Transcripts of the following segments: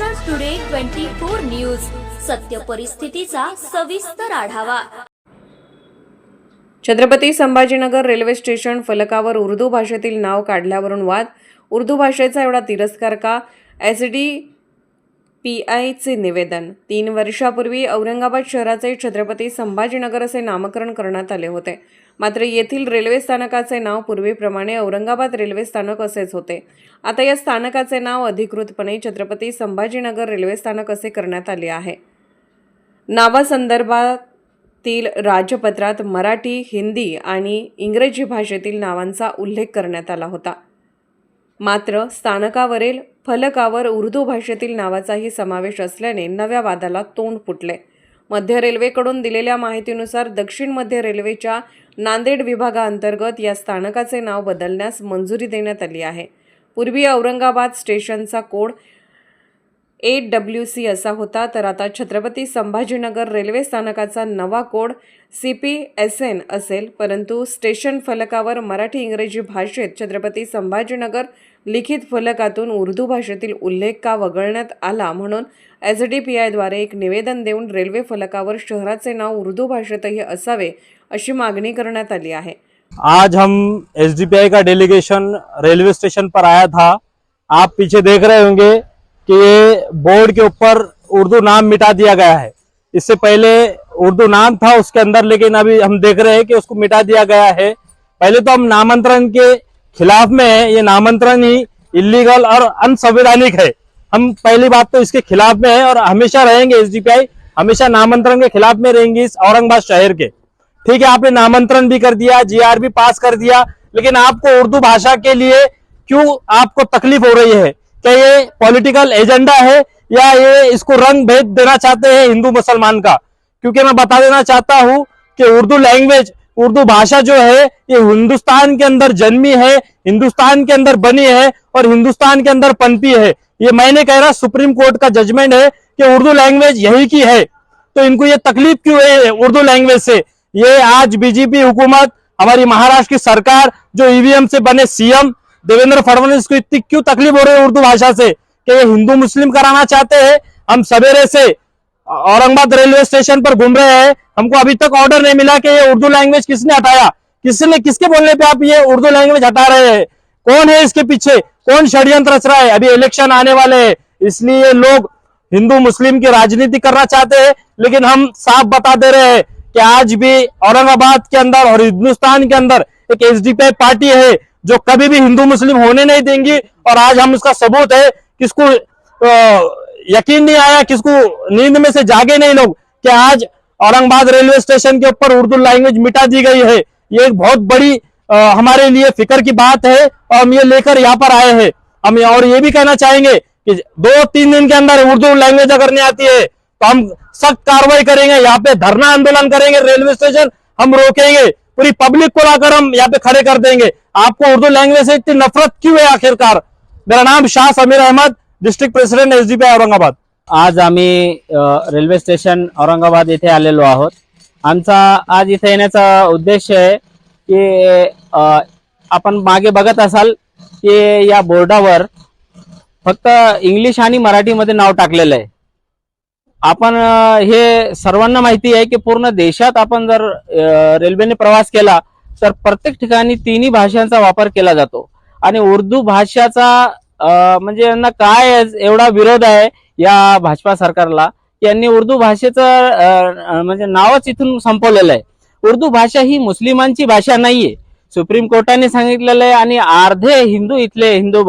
Maharashtra today twenty four news सत्य परिस्थितीचा सविस्तर आढावा. छत्रपती संभाजीनगर रेल्वे स्टेशन फलकावर उर्दू भाषेतील नाव काढल्यावरून वाद. उर्दू भाषेचा एवढा तिरस्कार का? एस डी पी आयचे निवेदन. तीन वर्षापूर्वी औरंगाबाद शहराचे छत्रपती संभाजीनगर असे नामकरण करण्यात आले होते. मात्र येथील रेल्वे स्थानकाचे नाव पूर्वीप्रमाणे औरंगाबाद रेल्वे स्थानक असेच होते. आता या स्थानकाचे नाव अधिकृतपणे छत्रपती संभाजीनगर रेल्वे स्थानक असे करण्यात आले आहे. नावासंदर्भातील राजपत्रात मराठी हिंदी आणि इंग्रजी भाषेतील नावांचा उल्लेख करण्यात आला होता. मात्र स्थानकावरील फलकावर उर्दू भाषेतील नावाचाही समावेश असल्याने नव्या वादाला तोंड फुटले. मध्य रेल्वेकडून दिलेल्या माहितीनुसार दक्षिण मध्य रेल्वेच्या नांदेड विभागाअंतर्गत या स्थानकाचे नाव बदलण्यास मंजुरी देण्यात आली आहे. पूर्वी औरंगाबाद स्टेशनचा कोड ए डब्ल्यू सी असा होता. तर आता छत्रपती संभाजीनगर रेल्वे स्थानकाचा नवा code C P S N असेल. परंतु स्टेशन फलकावर मराठी इंग्रजी भाषेत छत्रपती संभाजीनगर लिखित फलकातून उर्दू भाषेतील उल्लेख का वगळण्यात आला म्हणून एस डी पी आयद्वारे एक निवेदन देऊन रेल्वे फलकावर शहराचे नाव उर्दू भाषेतही असावे अशी मागणी करण्यात आली आहे. आज हम एस डी पी आय का डेलीगेशन रेलवे स्टेशन पर आया था. आप पीछे देख रहे होंगे कि ये बोर्ड के ऊपर उर्दू नाम मिटा दिया गया है। इससे पहले उर्दू नाम था उसके अंदर, लेकिन अभी हम देख रहे हैं कि उसको मिटा दिया गया है। पहले तो हम नामांतरण के खिलाफ में है। ये नामांतरण ही इलीगल और अनसंवैधानिक है। हम पहली बात तो इसके खिलाफ में है और हमेशा रहेंगे एसडीपीआई। हमेशा नामांतरण के खिलाफ में रहेंगे इस औरंगाबाद शहर के। ठीक है, आपने नामांतरण भी कर दिया जीआर भी पास कर दिया, लेकिन आपको उर्दू भाषा के लिए क्यों आपको तकलीफ़ हो रही है? क्या ये पॉलिटिकल एजेंडा है या ये इसको रंग भेद देना चाहते हैं हिंदू मुसलमान का? क्योंकि मैं बता देना चाहता हूँ कि उर्दू लैंग्वेज उर्दू भाषा जो है, ये हिंदुस्तान के अंदर जन्मी है, हिंदुस्तान के अंदर बनी है और हिंदुस्तान के अंदर पनपी है। ये मैंने कह रहा सुप्रीम कोर्ट का जजमेंट है कि उर्दू लैंग्वेज यही की है। तो इनको ये तकलीफ़ क्यों है उर्दू लैंग्वेज से? ये आज बीजेपी हुकूमत, हमारी महाराष्ट्र की सरकार, जो ईवीएम से बने सीएम देवेंद्र फडणवीस को इतनी क्यों तकलीफ़ हो रही है उर्दू भाषा से कि ये हिंदू मुस्लिम कराना चाहते हैं? हम सवेरे से औरंगाबाद रेलवे स्टेशन पर घूम रहे हैं। हमको अभी तक ऑर्डर नहीं मिला कि ये उर्दू लैंग्वेज किसने हटाया? किसने, किसके बोलने पे आप ये उर्दू लैंग्वेज हटा रहे हैं? कौन है इसके पीछे? कौन षड्यंत्र रच रहा है? अभी इलेक्शन आने वाले हैं। इसलिए लोग हिंदू मुस्लिम की राजनीति करना चाहते हैं, लेकिन हम साफ़ बता दे रहे हैं कि आज भी औरंगाबाद के अंदर और हिंदुस्तान के अंदर एक एसडीपी पार्टी है। जो कभी भी हिंदू मुस्लिम होने नहीं देंगी और आज हम उसका सबूत है किसको यकीन नहीं आया किसको नींद में से जागे नहीं लोग कि आज औरंगाबाद रेलवे स्टेशन के ऊपर उर्दू लैंग्वेज मिटा दी गई है। ये एक बहुत बड़ी अ, हमारे लिए फ़िक्र की बात है और हम ये लेकर यहाँ पर आए हैं। हम और ये भी कहना चाहेंगे कि दो तीन दिन के अंदर उर्दू लैंग्वेज अगर नहीं आती है तो हम सख्त कार्रवाई करेंगे यहाँ पे धरना आंदोलन करेंगे रेलवे स्टेशन हम रोकेंगे। पूरी पब्लिक को लाकर हम यहाँ पे खड़े कर देंगे। आपको उर्दू लैंग्वेज से इतनी नफरत क्यों है आखिरकार? मेरा नाम Shah Sameer Ahmed district president S D P Aurangabad. आज आम्ही रेल्वे स्टेशन औरंगाबाद येथे आलेलो आहोत. आमचा आज इथे येण्याचा उद्देश आहे की आपण मागे बघत असाल की या बोर्डावर फक्त इंग्लिश आणि मराठीमध्ये नाव टाकलेलं आहे. आपण हे सर्वांना माहिती आहे की पूर्ण देशात आपण जर रेल्वेने प्रवास केला तर प्रत्येक ठिकाणी तिन्ही भाषांचा वापर केला जातो. आणि उर्दू भाषाचा म्हणजे यांना काय एवढा विरोध आहे या भाजपा सरकारला की यांनी उर्दू भाषेचं म्हणजे नावच इथून संपवलेलं आहे. उर्दू भाषा ही मुस्लिमांची भाषा नाहीये. सुप्रीम कोर्टाने सांगितलेलं आहे आणि अर्धे हिंदू इथले हिंदू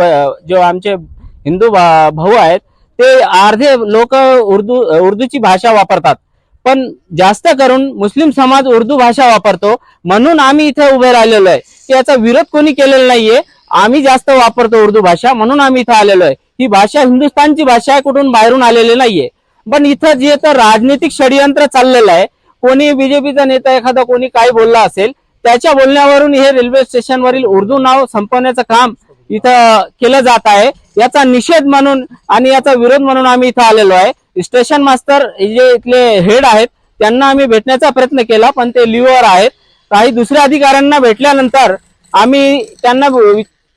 जो आमचे हिंदू भा- भाऊ आहेत ते अर्धे लोक उर्दू उर्दूची भाषा वापरतात. पण जास्त करून मुस्लिम समाज उर्दू भाषा वापरतो. म्हणून आम्ही इथे उभे राहिलेलो आहे. की याचा विरोध कोणी केलेला नाहीये. आम्ही जास्त वापरतो उर्दू भाषा म्हणून आम्ही इथं आलेलो आहे. ही भाषा हिंदुस्थानची भाषा आहे कुठून बाहेरून आलेली नाहीये. पण इथं जे तर राजनीतिक षडयंत्र चाललेलं आहे कोणी बीजेपीचा नेता एखादा कोणी काय बोलला असेल त्याच्या बोलण्यावरून हे रेल्वे स्टेशनवरील उर्दू नाव संपवण्याचं काम इथं केलं जात आहे. याचा निषेध म्हणून आणि याचा विरोध म्हणून आम्ही इथं आलेलो आहे. स्टेशन मास्तर जे इथले हेड आहेत त्यांना आम्ही भेटण्याचा प्रयत्न केला पण ते लिव्हर आहेत. काही दुसऱ्या अधिकाऱ्यांना भेटल्यानंतर आम्ही त्यांना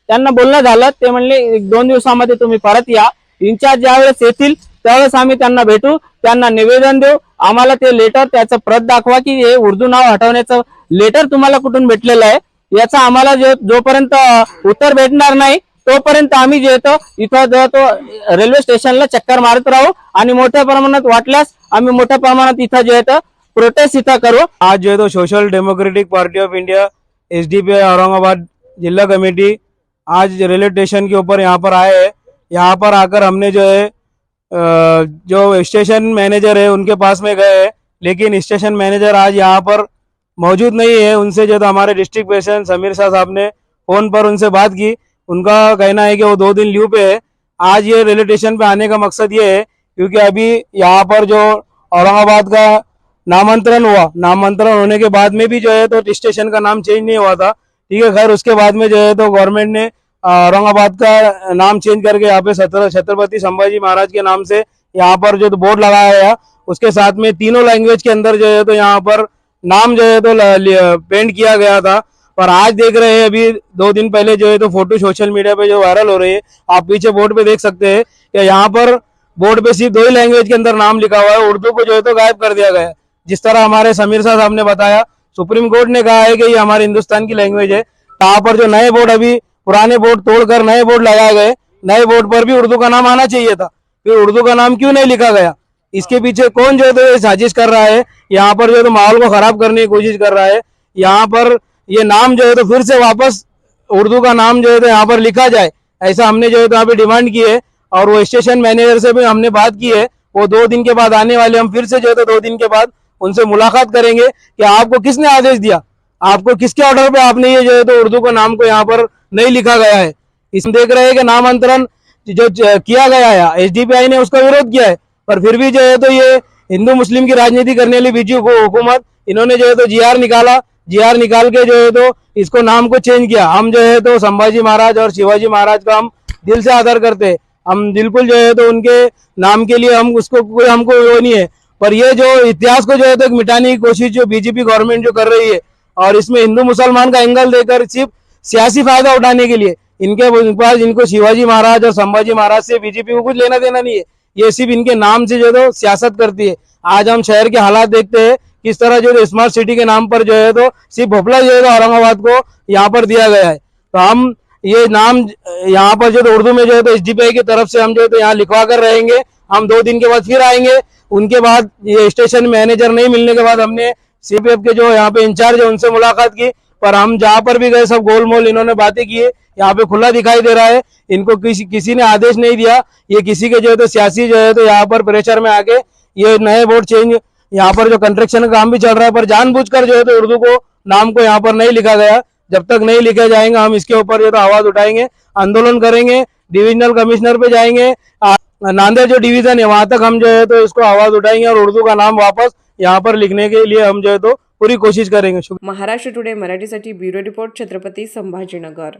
त्यांना बोलणं झालं. ते म्हणले एक दोन दिवसामध्ये तुम्ही परत या. इंचार्ज ज्यावेळेस येतील त्यावेळेस आम्ही त्यांना भेटू. त्यांना निवेदन देऊ. आम्हाला ते लेटर त्याचं प्रत दाखवा की हे उर्दू नाव हटवण्याचं लेटर तुम्हाला कुठून भेटलेलं आहे. याचा आम्हाला जो जोपर्यंत उत्तर भेटणार नाही तोपर्यंत आम्ही जे येतो इथं तो रेल्वे स्टेशनला चक्कर मारत राहू. आणि मोठ्या प्रमाणात वाटल्यास आम्ही मोठ्या प्रमाणात इथं प्रोटेस्ट इथं करू. आज जो है तो social democratic party of India S D P Aurangabad जिला कमेटी आज रेलवे स्टेशन के ऊपर यहाँ पर आए हैं। यहाँ पर आकर हमने जो है जो स्टेशन मैनेजर है, उनके पास में गए लेकिन स्टेशन मैनेजर आज यहाँ पर मौजूद नहीं है। उनसे जो तो हमारे डिस्ट्रिक्ट प्रेसिडेंट समीर शाह साहब ने फ़ोन पर उनसे बात की। उनका कहना है कि वो दो दिन लीव पे है। आज ये रेलवे स्टेशन पे आने का मकसद ये है, क्योंकि अभी यहाँ पर जो औरंगाबाद का नामांतरण हुआ, नामांतरण होने के बाद में भी जो है तो स्टेशन का नाम चेंज नहीं हुआ था। ठीक है, खैर, उसके बाद में जो है तो गवर्नमेंट ने औरंगाबाद का नाम चेंज करके यहाँ पे छत्र छत्रपति संभाजी महाराज के नाम से यहाँ पर जो तो बोर्ड लगाया गया, उसके साथ में तीनों लैंग्वेज के अंदर जो है तो यहाँ पर नाम जो है तो पेंट किया गया था। पर आज देख रहे हैं, अभी दो दिन पहले जो है तो फ़ोटो सोशल मीडिया पे जो वायरल हो रही है, आप पीछे बोर्ड पे देख सकते हैं कि यहाँ पर बोर्ड पे सिर्फ़ दो ही लैंग्वेज के अंदर नाम लिखा हुआ है, उर्दू को जो है तो गायब कर दिया गया है। जिस तरह हमारे समीर साहब ने बताया, सुप्रीम कोर्ट ने कहा है कि ये हमारे हिंदुस्तान की लैंग्वेज है। यहाँ पर जो नए बोर्ड अभी, पुराने बोर्ड तोड़कर नए बोर्ड लगाए गए, नए बोर्ड पर भी उर्दू का नाम आना चाहिए था। फिर उर्दू का नाम क्यों नहीं लिखा गया? इसके पीछे कौन जो है तो साजिश कर रहा है, यहाँ पर जो है तो माहौल को खराब करने की कोशिश कर रहा है। यहाँ पर ये नाम जो है तो फिर से वापस उर्दू का नाम जो है तो यहाँ पर लिखा जाए। ऐसा हमने जो है तो यहाँ पे डिमांड की है और वो स्टेशन मैनेजर से भी हमने बात की है। वो दो दिन के बाद आने वाले, हम फिर से जो है तो दो दिन के बाद उनसे मुलाकात करेंगे कि आपको किसने आदेश दिया? आपको किसके ऑर्डर पे आपने ये जो है तो उर्दू का नाम को यहाँ पर नहीं लिखा गया है? इसमें देख रहे हैं कि नामांतरण जो किया गया है, एसडीपीआई ने उसका विरोध किया है, पर फिर भी जो है तो ये हिंदू मुस्लिम की राजनीति करने वाली बीजेपी हुकूमत, इन्होंने जो है तो जीआर निकाला। जीआर निकाल के जो है तो इसको नाम को चेंज किया। हम जो है तो संभाजी महाराज और शिवाजी महाराज का हम दिल से आदर करते हैं। हम बिल्कुल जो है तो उनके नाम के लिए हम उसको कोई हमको वो नहीं है। पर ये जो इतिहास को जो है तो मिटाने की कोशिश जो बीजेपी गवर्नमेंट जो कर रही है और इसमें हिंदू मुसलमान का एंगल देकर सिर्फ़ सियासी फ़ायदा उठाने के लिए, इनके पास इनको शिवाजी महाराज और संभाजी महाराज से बीजेपी को कुछ लेना देना नहीं है। ये सिर्फ़ इनके नाम से जो है तो सियासत करती है। आज हम शहर के हालात देखते हैं किस तरह जो है स्मार्ट सिटी के नाम पर जो है तो सिर्फ़ भोपला जो है तो औरंगाबाद को यहाँ पर दिया गया है। तो हम ये नाम यहाँ पर जो तो उर्दू में जो है तो एस की तरफ़ से हम जो है तो यहाँ लिखवा कर रहेंगे। हम दो दिन के बाद फिर आएँगे। उनके बाद ये स्टेशन मैनेजर नहीं मिलने के बाद हमने सीपीएफ के जो यहाँ पे इंचार्ज है उनसे मुलाकात की। पर हम जहाँ पर भी गए, सब गोलमोल इन्होंने बातें की है। यहाँ पे खुला दिखाई दे रहा है। इनको किसी किसी ने आदेश नहीं दिया। ये किसी के जो है तो सियासी जो है तो यहाँ पर प्रेशर में आके ये नए बोर्ड चेंज यहाँ पर जो कंस्ट्रक्शन का काम भी चल रहा है, पर जानबूझकर जो है तो उर्दू को नाम को यहाँ पर नहीं लिखा गया। जब तक नहीं लिखे जाएँगे, हम इसके ऊपर जो तो आवाज़ उठाएँगे, आंदोलन करेंगे डिविजनल कमिश्नर पे जाएँगे नांदेड़ जो डिवीज़न है, वहाँ तक हम जो है तो इसको आवाज़ उठाएँगे और उर्दू का नाम वापस यहाँ पर लिखने के लिए हम जो है तो पूरी कोशिश करेंगे। महाराष्ट्र टुडे मराठीसाठी ब्युरो रिपोर्ट, छत्रपती संभाजीनगर।